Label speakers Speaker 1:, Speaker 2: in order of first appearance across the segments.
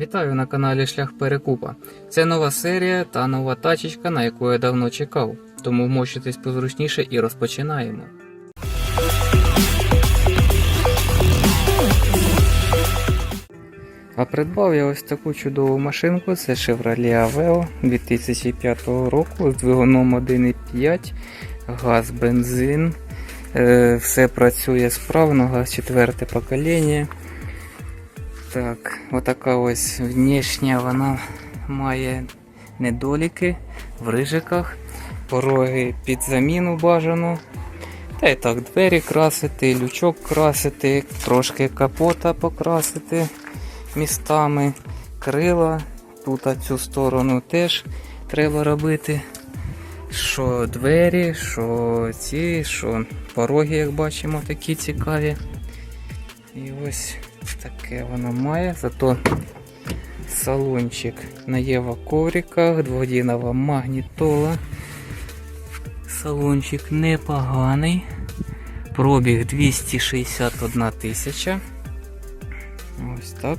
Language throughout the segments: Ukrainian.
Speaker 1: Вітаю на каналі Шлях Перекупа. Це нова серія та нова тачечка, на яку я давно чекав. Тому вмощуйтесь позручніше і розпочинаємо. А придбав я ось таку чудову машинку. Це Chevrolet Aveo 2005 року з двигуном 1.5, газ, бензин. Е, Все працює справно, газ четверте покоління. Так, отака ось внешня вона має недоліки в рижиках, пороги під заміну бажано. Та й так, двері красити, лючок красити, трошки капота покрасити містами, крила. Тут цю сторону теж треба робити. Що двері, що ці, що пороги, як бачимо, такі цікаві. І ось таке воно має. Зато салончик на Єва ковриках, дводінова магнітола. Салончик непоганий. Пробіг 261 тисяча. Ось так.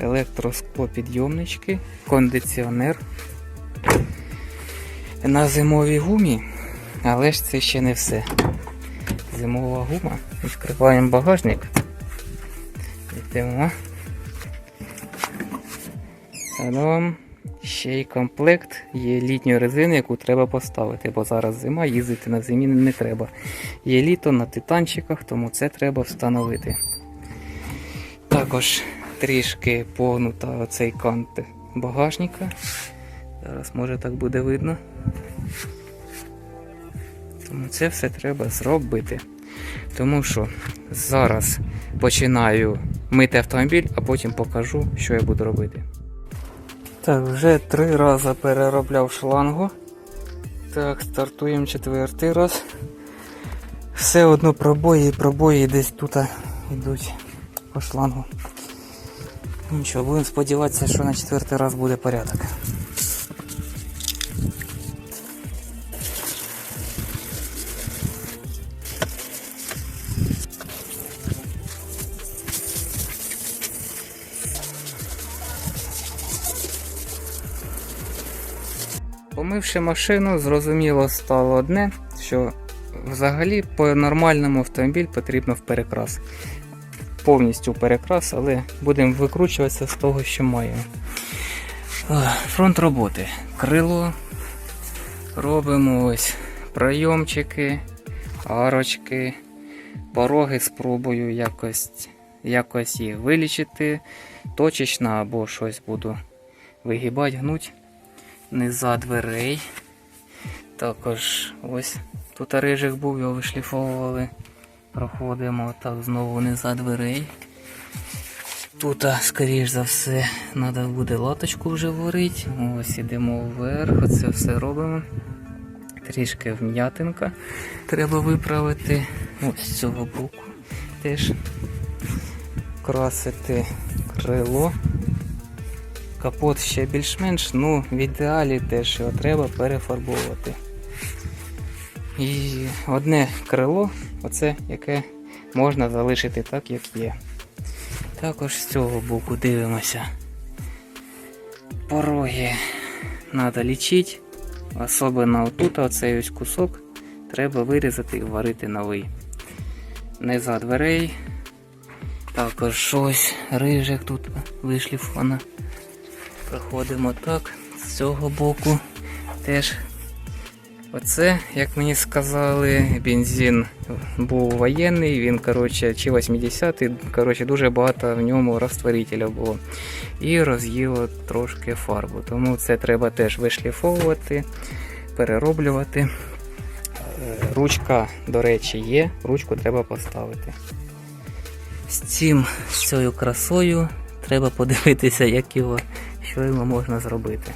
Speaker 1: Електросклопідйомнички, кондиціонер. На зимовій гумі, але ж це ще не все. Зимова гума. Відкриваємо багажник. Йдемо. Та-дам. Ще й комплект є літньої резини, яку треба поставити, бо зараз зима, їздити на зимі не треба. Є літо на титанчиках, тому це треба встановити. Також трішки погнута оцей кант багажника. Зараз може так буде видно. Тому це все треба зробити. Тому що зараз починаю мити автомобіль, а потім покажу, що я буду робити. Так, вже три рази переробляв шлангу. Так, стартуємо четвертий раз. Все одно пробої і пробої десь тут йдуть по шлангу. Нічого, будемо сподіватися, що на четвертий раз буде порядок. Помивши машину, зрозуміло стало одне, що взагалі по нормальному автомобіль потрібно в перекрас. Повністю перекрас, але будемо викручуватися з того, що маємо. Фронт роботи. Крило. Робимо ось прийомчики, арочки, пороги спробую якось, якось їх вилічити, точечно або щось буду вигибати, гнуть низа дверей. Також ось тут рижик був, його вишліфовували. Проходимо так знову низа дверей. Тут, скоріш за все, треба буде латочку вже варити. Ось ідемо вверх, оце все робимо. Трішки вм'ятинка треба виправити. Ось з цього боку теж красити крило. Капот ще більш-менш, ну в ідеалі теж його треба перефарбовувати. І одне крило, оце яке можна залишити так, як є. Також з цього боку дивимося. Пороги треба лічити. Особливо отут оцей ось кусок треба вирізати і варити новий. Низа дверей. Також ось рижик тут вишліфована. Проходимо так, з цього боку теж. Оце, як мені сказали, бензин був воєнний, він коротше, чи 80-й, коротше, дуже багато в ньому розтворителя було. І роз'їло трошки фарбу. Тому це треба теж вишліфовувати, перероблювати. Е, Ручка, до речі, є, ручку треба поставити. З цим, з цією красою треба подивитися, як його, що йому можна зробити.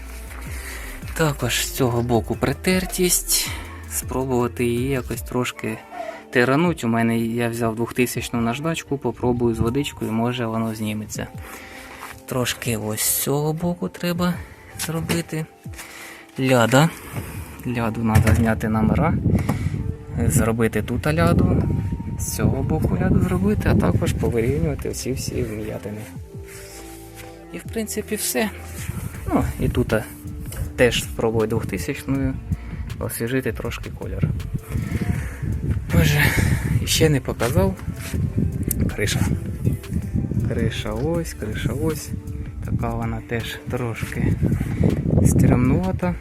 Speaker 1: Також з цього боку притертість. Спробувати її якось трошки тирануть. У мене я взяв 2000 наждачку, попробую з водичкою, може воно зніметься. Трошки ось з цього боку треба зробити. Ляда. Ляду треба зняти номера. Зробити тут ляду. З цього боку ляду зробити, а також повирівнювати всі всі вм'ятини. І в принципі все. Ну, і тут теж спробую 2000 освіжити трошки колір. Боже, ще не показав. Криша. Криша ось, криша ось. Така вона теж трошки стрімнувата.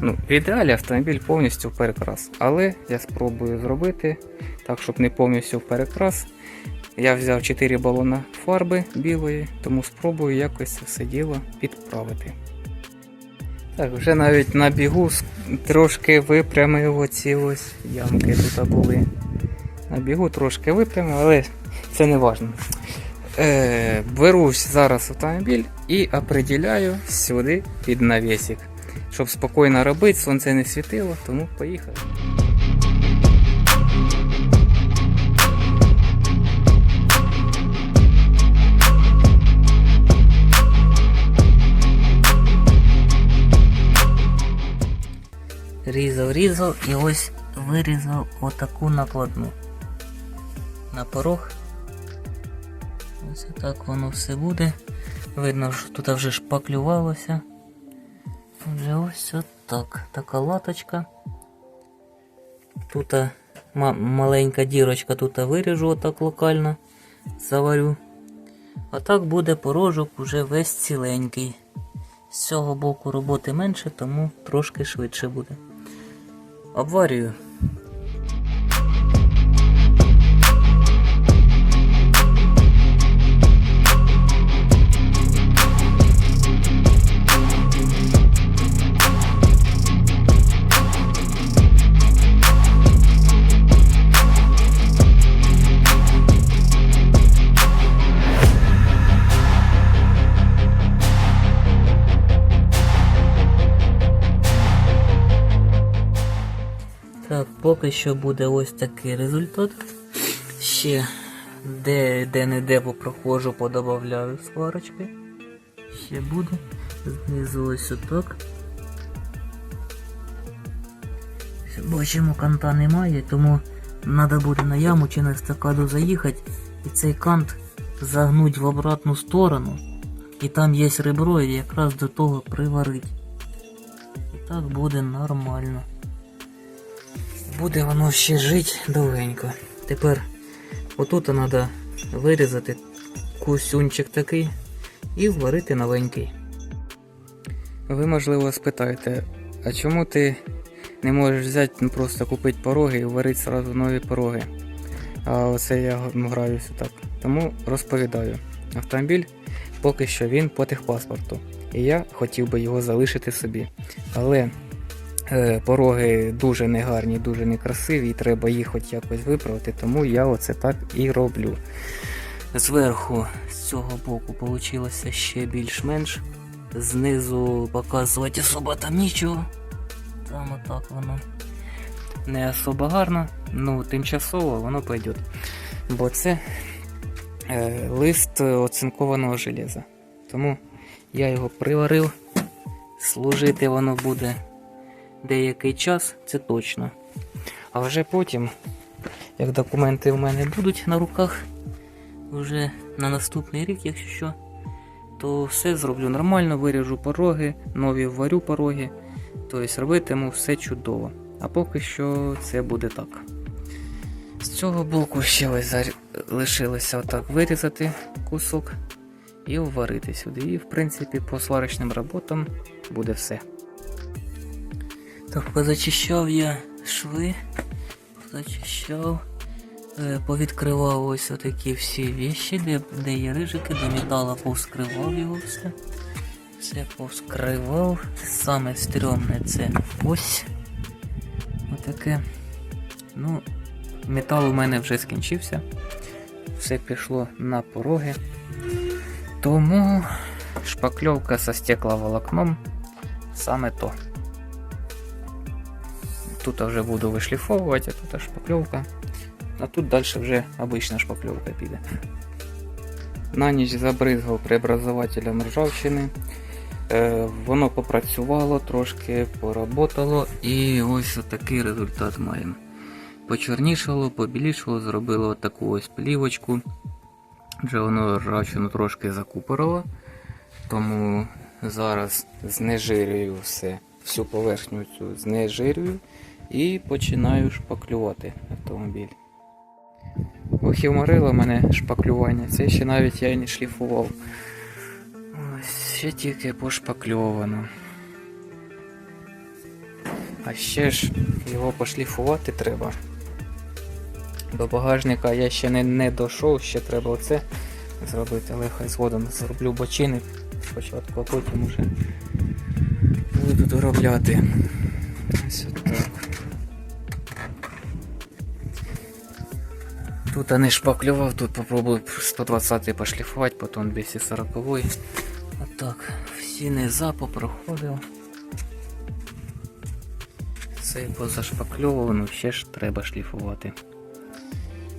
Speaker 1: Ну, в ідеалі автомобіль повністю в перекрас. Але я спробую зробити так, щоб не повністю в перекрас. Я взяв 4 балона фарби білої, тому спробую якось це все діло підправити. Так, вже навіть на бігу трошки випрямив оці ось ямки тут були. На бігу трошки випрямив, але це не важливо. Е, берусь зараз автомобіль і определяю сюди під навісик. Щоб спокійно робити, сонце не світило, тому поїхали. Різав, різав і ось вирізав отаку накладну. На порог. Ось так воно все буде. Видно, що тут вже шпаклювалося. Вже ось отак. Така латочка. Тут маленька дірочка, тут виріжу отак локально. Заварю. А так буде порожок уже весь ціленький. З цього боку роботи менше, тому трошки швидше буде. Обварюю. Поки що буде ось такий результат. Ще де, де не де попроходжу, подобавляю сварочки. Ще буде. Знизу ось отак. Бачимо, канта немає, тому треба буде на яму чи на естакаду заїхати і цей кант загнуть в обратну сторону. І там є ребро, і якраз до того приварить. І так буде нормально. Буде воно ще жити довгенько. Тепер отут треба вирізати кусюнчик такий і вварити новенький. Ви, можливо, спитаєте, а чому ти не можеш взяти ну, просто купити пороги і варити одразу нові пороги? А оце я граюся так. Тому розповідаю. Автомобіль поки що він по техпаспорту. І я хотів би його залишити собі. Але Пороги дуже негарні, дуже некрасиві, і треба їх хоч якось виправити, тому я оце так і роблю. Зверху з цього боку вийшло ще більш-менш. Знизу показувати особо там нічого. Там отак воно не особо гарно, ну тимчасово воно пойде. Бо це е, лист оцинкованого железа. Тому я його приварив, служити воно буде деякий час, це точно. А вже потім, як документи в мене будуть на руках, вже на наступний рік, якщо що, то все зроблю нормально, виріжу пороги, нові варю пороги. Тобто робитиму все чудово. А поки що це буде так. З цього боку ще ось лишилося отак вирізати кусок і вварити сюди. І в принципі по сварочним роботам буде все. Так, позачищав я шви, позачищав, е, повідкривав ось отакі всі віші, де, де є рижики, до металу повскривав його все. Все повскривав. Саме стрьомне це ось. Отаке. Ну, метал у мене вже скінчився. Все пішло на пороги. Тому шпакльовка со стекловолокном саме то. Тут вже буду вишліфовувати, а тут шпакльовка. А тут далі вже обична шпакльовка піде. На ніч забризгав преобразователем ржавчини. Е, воно попрацювало трошки, поработало і ось такий результат маємо. Почорнішало, побілішало, зробило таку ось плівочку. Вже воно ржавчину трошки закупорило. Тому зараз знежирюю все, всю поверхню цю знежирюю і починаю шпаклювати автомобіль. Ох і мене шпаклювання. Це ще навіть я і не шліфував. Ще тільки пошпакльовано. А ще ж його пошліфувати треба. До багажника я ще не, не дійшов, ще треба оце зробити, але хай згодом зроблю бочини спочатку, а потім уже буду доробляти. Тут не шпаклював, тут попробую 120-й пошліфувати, потім 240. Отак, всі низа попроходив. Це позашпакльовано, ну, ще ж треба шліфувати.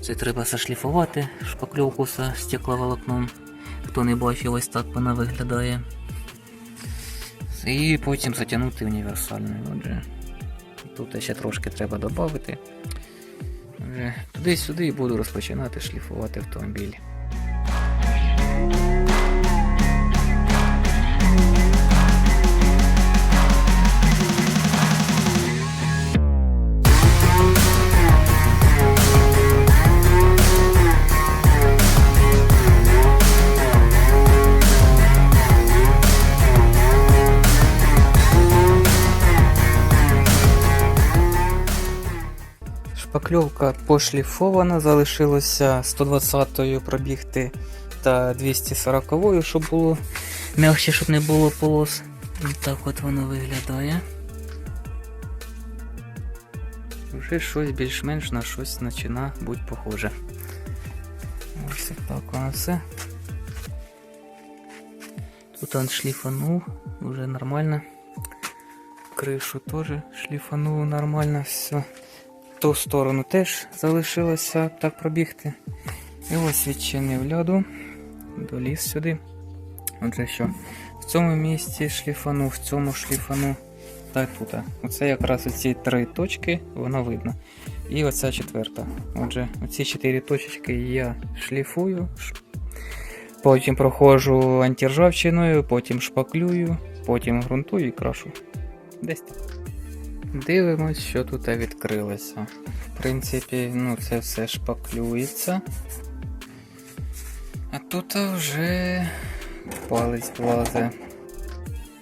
Speaker 1: Це треба зашліфувати шпакльовку з стекловолокном. Хто не бачив, ось так вона виглядає. І потім затягнути універсальною. Отже, тут ще трошки треба додати. Отже, туди-сюди і буду розпочинати шліфувати автомобіль. Шпакльовка пошліфована, залишилося 120-ю пробігти та 240-ю, щоб було м'якше, щоб не було полос. І так от воно виглядає. Вже щось більш-менш на щось почина бути похоже. Ось так воно все. Тут он шліфанув, вже нормально. Кришу теж шліфанув нормально все ту сторону теж залишилося так пробігти. І ось відчинив ляду, доліз сюди. Отже що, в цьому місці шліфану, в цьому шліфану та тут. Оце якраз оці три точки, воно видно. І оця четверта. Отже, оці чотири точки я шліфую, потім проходжу антиржавчиною, потім шпаклюю, потім ґрунтую і крашу. Десь так. Дивимось, що тут відкрилося. В принципі, ну це все шпаклюється. А тут вже палець влазе.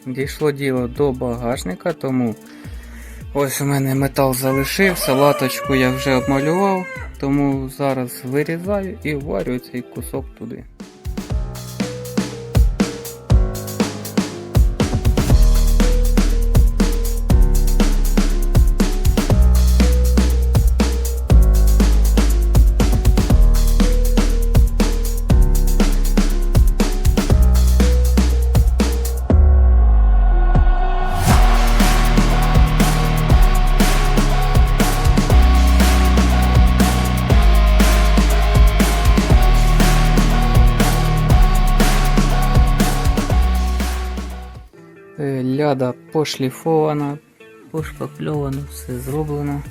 Speaker 1: Дійшло діло до багажника, тому ось у мене метал залишився, латочку я вже обмалював, тому зараз вирізаю і варю цей кусок туди. Ляда пошліфована, пошпакльовано, все зроблено.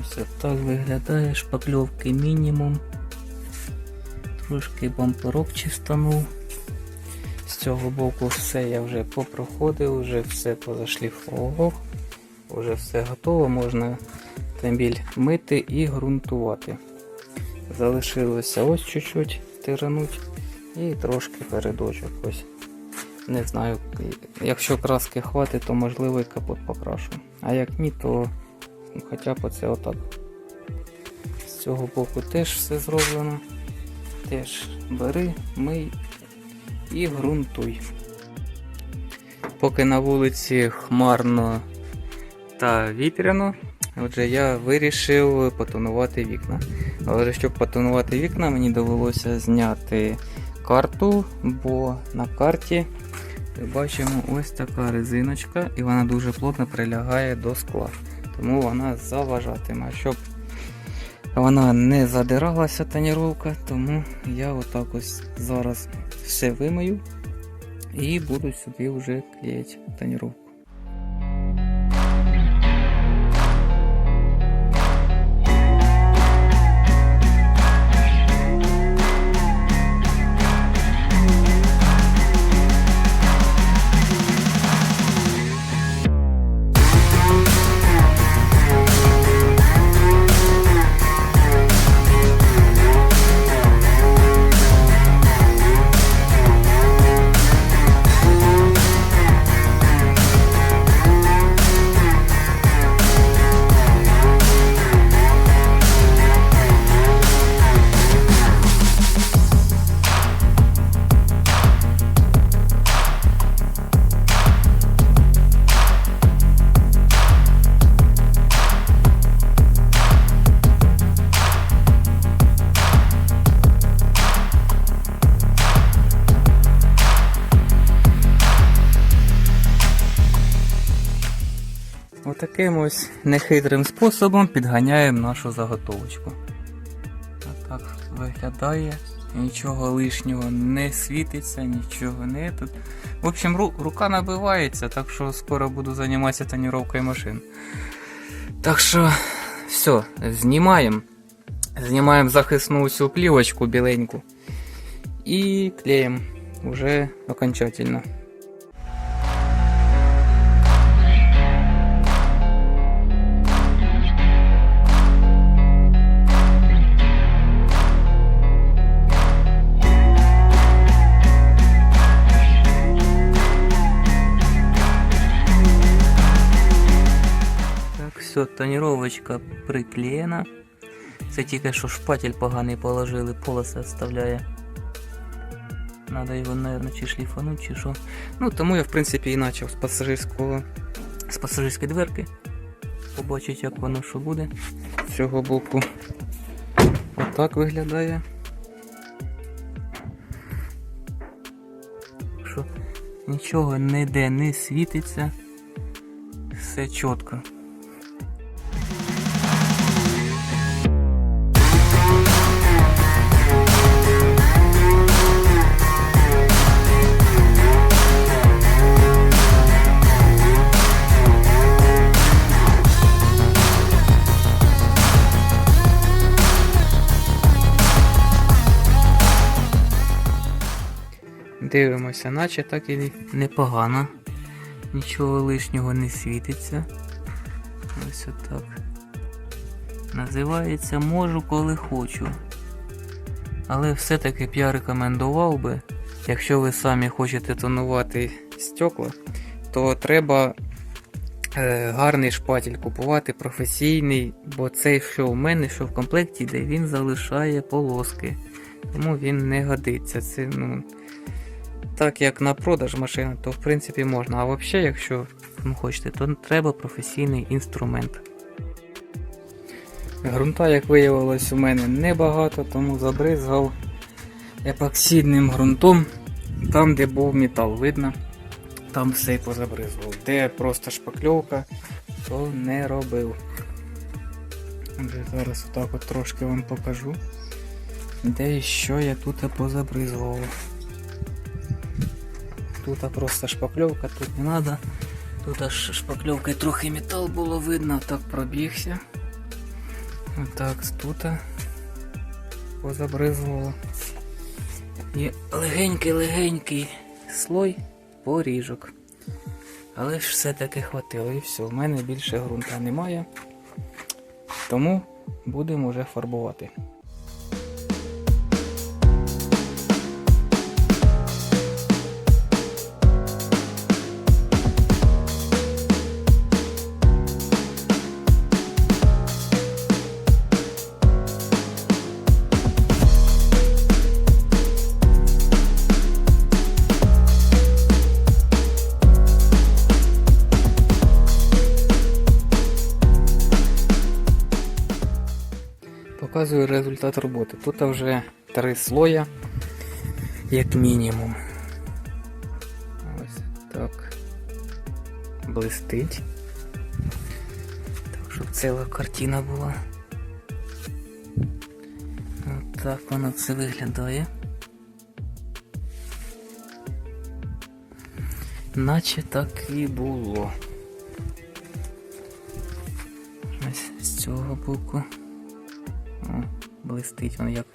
Speaker 1: Ось так виглядає, шпакльовки мінімум. Трошки бамперок чистанув. З цього боку все я вже попроходив, вже все позашліфовував, вже все готово, можна автомобіль мити і ґрунтувати. Залишилося ось чуть-чуть тирануть і трошки передочок. ось. Не знаю, якщо краски хватить, то можливо і капот покрашу. А як ні, то ну, хоча б оце отак. З цього боку теж все зроблено. Теж бери, мий і ґрунтуй. Поки на вулиці хмарно та вітряно, отже я вирішив потонувати вікна. Але щоб потонувати вікна, мені довелося зняти карту, бо на карті бачимо ось така резиночка, і вона дуже плотно прилягає до скла. Тому вона заважатиме. Щоб вона не задиралася тоніровка, тому я отак ось зараз все вимию і буду сюди вже клеїти тоніровку. Таким ось нехитрим способом підганяємо нашу заготовочку. Отак виглядає. Нічого лишнього не світиться, нічого не тут. В общем, ру- рука набивається, так що скоро буду займатися тоніровкою машин. Так що, все, знімаємо. Знімаємо захисну цю плівочку біленьку і клеїмо уже окончательно. Все, тоніровочка приклеєна. Це тільки що шпатель поганий положили, полоси оставляє. Надо його, мабуть, чи шліфануть, чи що. Ну, тому я, в принципі, і почав з пасажирського з пасажирської дверки. Побачить, як воно що буде. З цього боку. Отак виглядає. Що нічого ніде не світиться. Все чітко. Дивимося, наче так і непогано. Нічого лишнього не світиться. Ось отак. Називається можу, коли хочу. Але все-таки б я рекомендував би, якщо ви самі хочете тонувати стекла, то треба е, гарний шпатель купувати професійний, бо цей, що в мене, що в комплекті йде, він залишає полоски. Тому він не годиться. Це, ну, так як на продаж машини, то в принципі можна. А взагалі, якщо ви хочете, то треба професійний інструмент. Грунта, як виявилось, у мене небагато, тому забризгав епоксидним ґрунтом. Там, де був метал, видно, там все й позабризгав. Де просто шпакльовка, то не робив. Отже, зараз отак от трошки вам покажу, де і що я тут позабризгував. Тут просто шпакльовка, тут не надо. Тут аж шпакльовкою трохи метал було видно, так пробігся. Отак, тут позабризувало. І легенький-легенький слой поріжок. Але ж все-таки хватило і все. В мене більше ґрунта немає. Тому будемо вже фарбувати. Показую результат роботи. Тут вже три слоя, як мінімум. Ось так. Блистить. Так, щоб ціла картина була. От так воно все виглядає. Наче так і було. Ось з цього боку. Блистить воно як.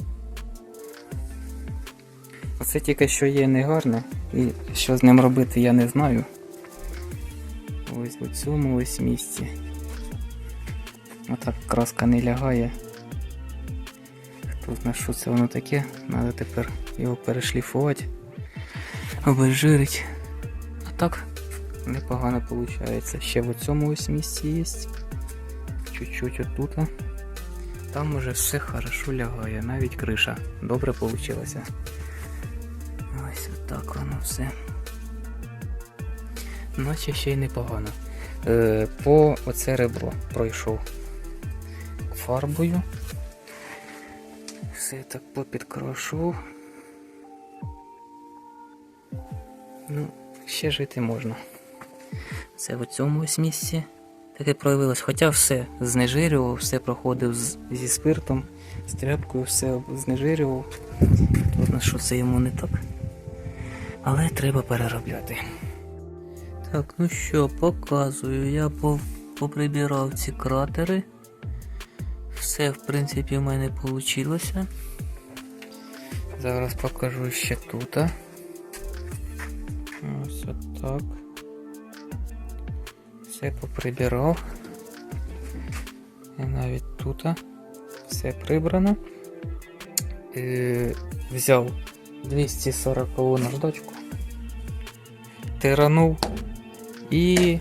Speaker 1: Оце тільки що є негарне, і що з ним робити я не знаю. Ось у цьому ось місці. Отак краска не лягає. Хто знає, що це воно таке, треба тепер його перешліфувати, обезжирить. А так непогано виходить. Ще в цьому ось місці є. Чуть-чуть отут. Там уже все хорошо лягає, навіть криша. Добре вийшло. Ось отак воно все. Наче ще й непогано. Е, по оце ребро пройшов фарбою. Все так попідкрашу. Ну, ще жити можна. Це в цьому ось місці таке проявилось. Хоча все знежирював, все проходив з- зі спиртом, з тряпкою, все знежирював. Видно, що це йому не так. Але треба переробляти. Так, ну що, показую. Я поприбирав ці кратери. Все, в принципі, в мене вийшло. Зараз покажу ще тут. Ось отак. Все поприбирав. І навіть тут все прибрано. Е, взяв 240 наждачку, тиранув і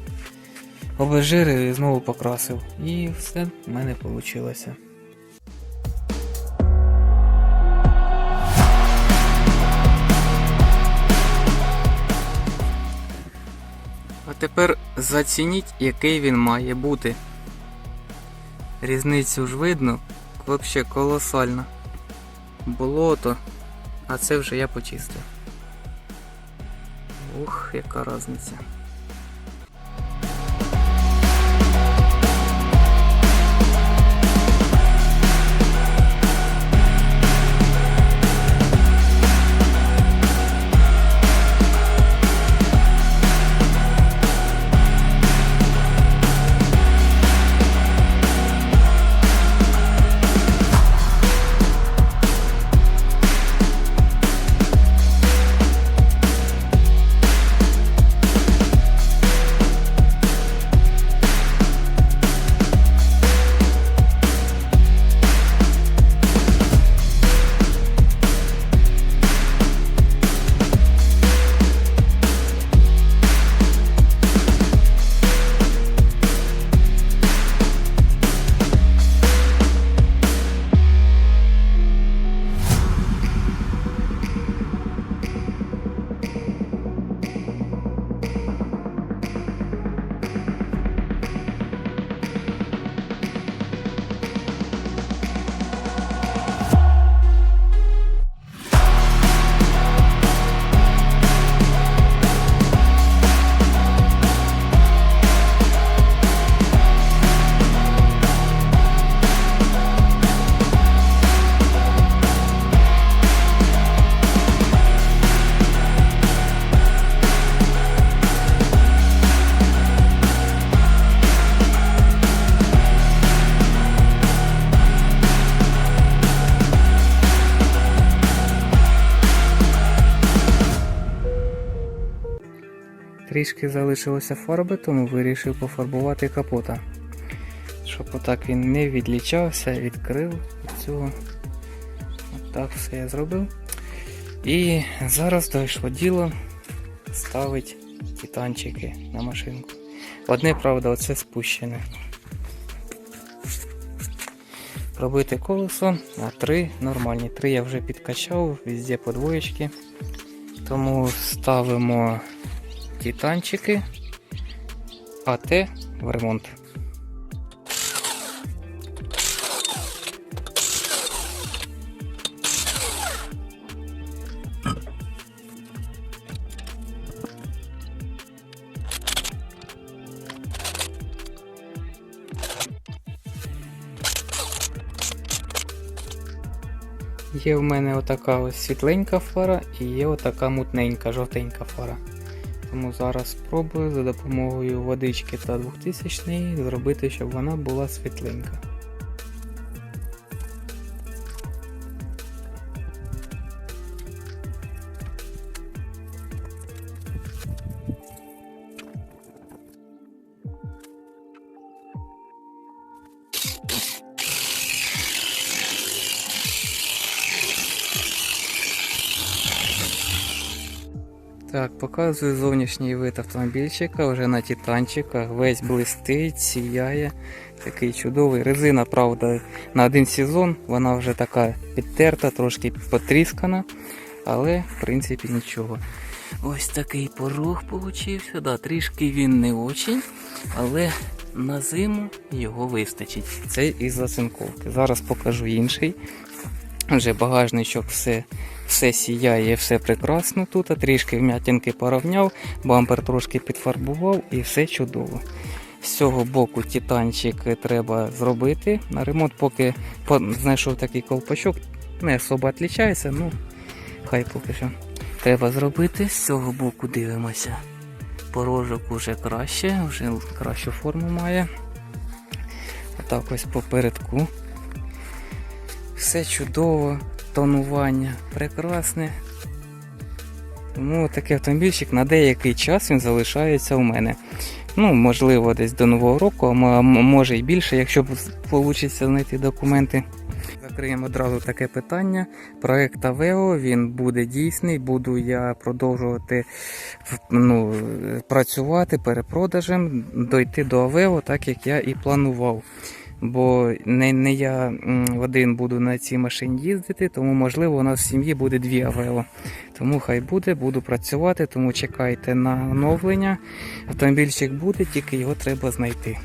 Speaker 1: обезжирив і знову покрасив. І все в мене вийшло. Тепер зацініть, який він має бути. Різницю ж видно, взагалі колосальна. Болото, а це вже я почистив. Ух, яка різниця. Трішки залишилося фарби, тому вирішив пофарбувати капота. Щоб отак він не відлічався, відкрив від цього. Отак все я зробив. І зараз дійшло діло ставить титанчики на машинку. Одне, правда, оце спущене. Пробити колесо, а три нормальні. Три я вже підкачав, везде по двоєчки. Тому ставимо титанчики, а те в ремонт. Є в мене отака ось світленька фара і є отака мутненька, жовтенька фара. Тому зараз спробую за допомогою водички та 2000 зробити, щоб вона була світленька. Показую зовнішній вид автомобільчика вже на титанчиках. Весь блистить, сіяє. Такий чудовий. Резина, правда, на один сезон. Вона вже така підтерта, трошки потріскана. Але, в принципі, нічого. Ось такий порог получився. Да, трішки він не очень, але на зиму його вистачить. Це із зацинковки. Зараз покажу інший. Вже багажничок все, все сіяє, все прекрасно тут. Трішки вм'ятинки порівняв, бампер трошки підфарбував і все чудово. З цього боку титанчик треба зробити. На ремонт, поки знайшов такий колпачок, не особо відрізняється, ну хай поки що. Треба зробити. З цього боку дивимося. Порожок уже краще, вже кращу форму має. Отак ось попередку. Все чудово, тонування прекрасне. Тому такий автомобільчик на деякий час він залишається у мене. Ну, можливо, десь до Нового року, а може і більше, якщо вийде знайти документи. Закриємо одразу таке питання. Проект Авео він буде дійсний, буду я продовжувати ну, працювати перепродажем, дойти до Авео, так як я і планував. Бо не, не я один буду на цій машині їздити, тому можливо у нас в сім'ї буде дві Авео. Тому хай буде, буду працювати, тому чекайте на оновлення. Автомобільчик буде, тільки його треба знайти.